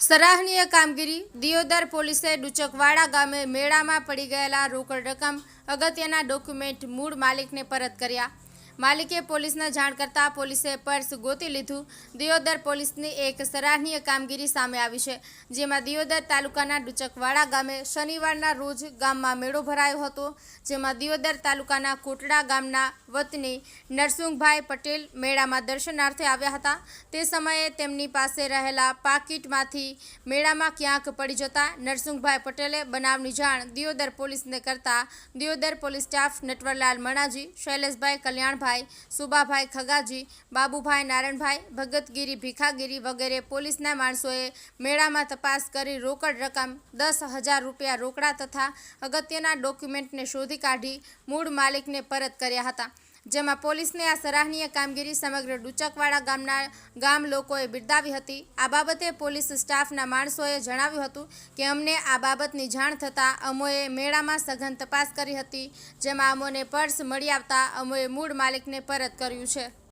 સરાહનીય કામગીરી દિયોદર પોલીસે ડુચકવાડા ગામે મેળામાં પડી ગયેલા રોકડ રકમ અગત્યના ડોક્યુમેન્ટ મૂળ માલિકને પરત કર્યા. માલિકે પોલીસને જાણ કરતા પોલીસે પર્સ ગોતી લીધું. દિયોદર પોલીસની એક સરાહનીય કામગીરી સામે આવી છે, જેમાં દિયોદર તાલુકાના ડુચકવાડા ગામે શનિવારના રોજ ગામમાં મેળો ભરાયો હતો, જેમાં દિયોદર તાલુકાના કોટડા ગામના વતની નરસિંહભાઈ પટેલ મેળામાં દર્શનાર્થે આવ્યા હતા. તે સમયે તેમની પાસે રહેલા પાકીટમાંથી મેળામાં ક્યાંક પડી જતા નરસિંહભાઈ પટેલે બનાવની જાણ દિયોદર પોલીસને કરતા દિયોદર પોલીસ સ્ટાફ નટવરલાલ મણાજી, શૈલેષભાઈ કલ્યાણભાઈ સુબાભાઈ ખગાજી, બાબુભાઈ નારણભાઈ, ભગતગીરી ભીખાગીરી વગેરે પોલીસના માણસોએ મેળામાં તપાસ કરી રોકડ રકમ દસ હજાર રૂપિયા રોકડા તથા અગત્યના ડોક્યુમેન્ટને શોધી કાઢી મૂળ માલિકને પરત કર્યા હતા. જેમાં પોલીસની આ સરાહનીય કામગીરી સમગ્ર ડુચકવાડા ગામના ગામ લોકોએ બિરદાવી હતી. આ બાબતે પોલીસ સ્ટાફના માણસોએ જણાવ્યું હતું કે અમને આ બાબતની જાણ થતાં અમોએ મેળામાં સઘન તપાસ કરી હતી, જેમાં અમોને પર્સ મળી આવતા અમોએ મૂળ માલિકને પરત કર્યું છે.